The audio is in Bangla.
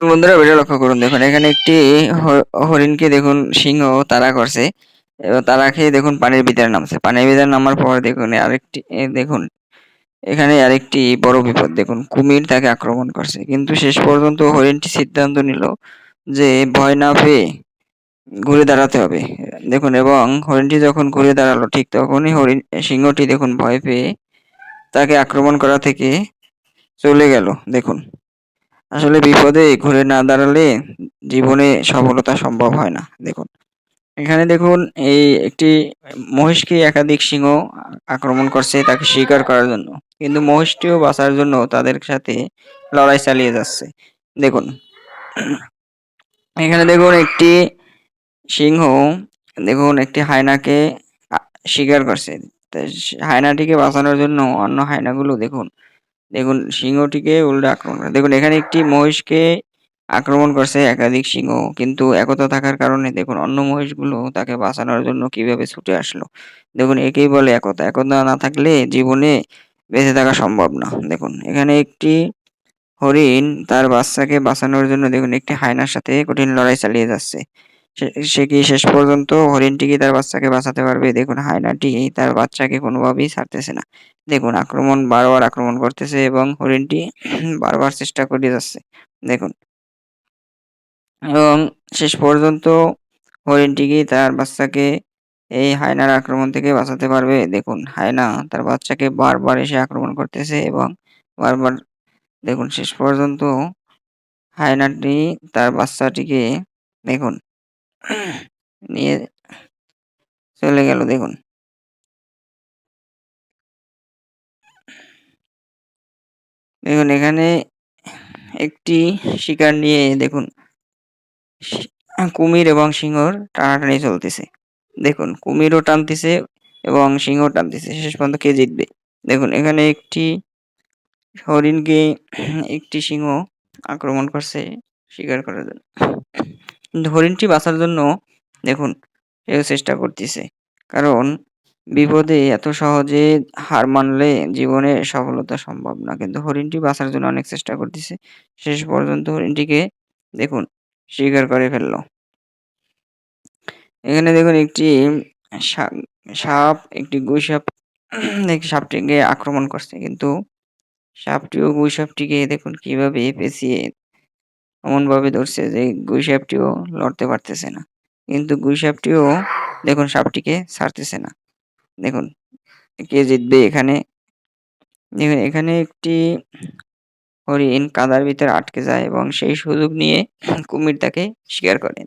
বন্ধুরা ভিডিও লক্ষ্য করুন। দেখুন, এখানে একটি হরিণকে দেখুন, সিংহ তারা করছে। এবং তারা খেয়ে দেখুন, পানির ভিতরে নামছে। পানির ভিতরে নামার পর দেখুন আরেকটি দেখুন, এখানে আরেকটি বড় বিপদ। দেখুন, কুমির তাকে আক্রমণ করছে। কিন্তু শেষ পর্যন্ত হরিণটি সিদ্ধান্ত নিল যে ভয় না পেয়ে ঘুরে দাঁড়াতে হবে। দেখুন, এবং হরিণটি যখন ঘুরে দাঁড়াল, ঠিক তখনই হরিণ, সিংহটি দেখুন, ভয় পেয়ে তাকে আক্রমণ করা থেকে চলে গেল। দেখুন আসলে বিপদে ঘুরে না দাঁড়ালে জীবনে সফলতা সম্ভব হয় না, দেখুন। এখানে দেখুন, এই একটি মহিষকে একাধিক সিংহ আক্রমণ করছে তাকে শিকার করার জন্য। কিন্তু মহিষটিও বাঁচার জন্য তাদের সাথে লড়াই চালিয়ে যাচ্ছে। দেখুন, এখানে দেখুন একটি সিংহ, দেখুন একটি হায়নাকে শিকার করছে। হায়নাটিকে বাঁচানোর জন্য অন্য হায়নাগুলো দেখুন দেখুন, সিংহটিকে উল্টে আক্রমণ করে। দেখুন, এখানে একটি মহিষকে আক্রমণ করছে একাধিক সিংহ, কিন্তু একতা থাকার কারণে দেখুন, অন্য মহিষগুলো তাকে বাঁচানোর জন্য কীভাবে ছুটে আসলো। দেখুন, একেই বলে একতা। একতা না থাকলে জীবনে বেঁচে থাকা সম্ভব না। দেখুন, এখানে একটি হরিণ তার বাচ্চাকে বাঁচানোর জন্য দেখুন, একটি হায়নার সাথে কঠিন লড়াই চালিয়ে যাচ্ছে। সে- কি শেষ পর্যন্ত হরিণটি কি তার বাচ্চাকে বাঁচাতে পারবে? দেখুন হায়নাটি তার বাচ্চাকে কোনোভাবেই ছাড়তেছে না। দেখুন, আক্রমণ বারবার আক্রমণ করতেছে এবং হরিণটি বারবার চেষ্টা করে যাচ্ছে। দেখুন। এবং শেষ পর্যন্ত হরিণটি কি তার বাচ্চাকে এই হায়নার আক্রমণ থেকে বাঁচাতে পারবে। দেখুন, হায়না তার বাচ্চাকে বারবার এসে আক্রমণ করতেছে এবং বারবার, দেখুন, শেষ পর্যন্ত হায়নাটি তার বাচ্চাটিকে, দেখুন নিয়ে চলে গেল, দেখুন। দেখুন, এখানে একটি শিকার নিয়ে, দেখুন কুমির এবং সিংহর টানাটানি চলতেছে। দেখুন, কুমিরও টানতেছে এবং সিংহ টানতেছে, শেষ পর্যন্ত কে জিতবে? দেখুন, এখানে একটি হরিণকে একটি সিংহ আক্রমণ করছে, শিকার করার জন্য। হরিণটি বাঁচার জন্য দেখুন, এও চেষ্টা করতেছে। কারণ বিপদে এত সহজে হার মানলে জীবনে সফলতা সম্ভব না। কিন্তু হরিণটি বাঁচার জন্য অনেক চেষ্টা করতেছে। শেষ পর্যন্ত হরিণটিকে দেখুন স্বীকার করে ফেলল। এখানে দেখুন একটি সাপ, একটি গুই সাপ সাপটিকে আক্রমণ করছে। কিন্তু সাপটিও গুই সাপটিকে দেখুন কীভাবে পেঁচিয়ে এমনভাবে ধরছে যে গুই সাপটিও লড়তে পারতেছে না। কিন্তু গুই সাপটিও দেখুন সাপটিকে ছাড়তেছে না। দেখুন, কে জিতবে এখানে? দেখুন, এখানে একটি হরিণ কাদার ভিতরে আটকে যায় এবং সেই সুযোগ নিয়ে কুমির তাকে শিকার করে।